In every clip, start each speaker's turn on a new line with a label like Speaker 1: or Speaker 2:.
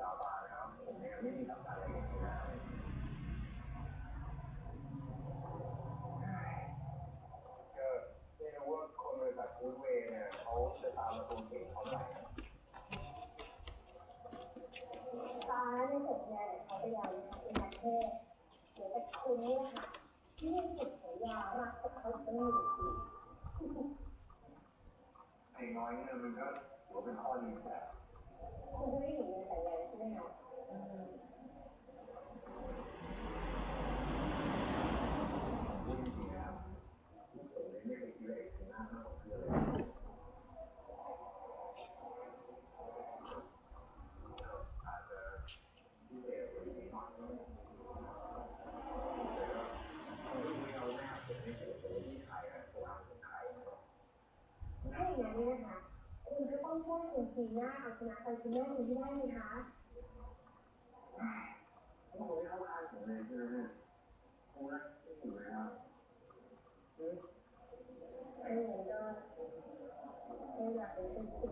Speaker 1: สาบานนะครับผมเนี่ยไม่มีหลักฐานอะไรเลยนะก็ไม่รู้ว่าคนบริษัทฟูดเว่เนี่ยเขาจะตามมาตัวเก่งเขาไหน
Speaker 2: ตอนนั้นในสัญญาเนี่ยเขาไปยาวนะคะเป็นประเทศเหมือนกับคุณนี่แหละค่ะที่ยังติดสัญญารักกับเขาตั้งหนึ่งปี
Speaker 1: ไอ้น้อยเนี่ยมันก็ถือว่าเป็นข้อดีแต่
Speaker 2: คุณไม่ได้อยู่ในสัญญาใช่ไหมคะอืม
Speaker 1: จริงๆนะครับผมเลยไม่เคยคิดเลยถึงหน้าหน้าของเพื่อนเลยอาจจะพิเศษกว่านี้หน่อยแต่ก็ไม่เอาหน้าผมไม่เกี่ยวกับที่ใครอะเพราะว่าผมใครนะครับ
Speaker 2: ถ้าอย่างนั้นเนี่ยนะคะ คุณก็ต้องช่วยคุณจีน่าเอาชนะใจคุณแม่คุณที่ได้ไหมคะ
Speaker 1: ผมไม่เข้าข้างผมเลยใช่ไหมเนี่ยผมรักที่สุดเลยครับอืม
Speaker 2: อันนี้ก็ไม่อยากเป็นเป็นสิ่ง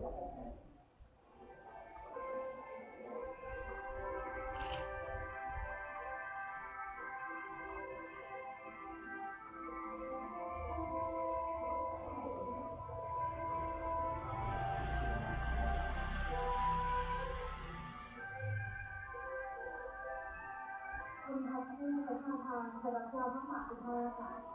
Speaker 2: ที่ประชาพรพลังเราทั้งหมดทุกท่าค่ะ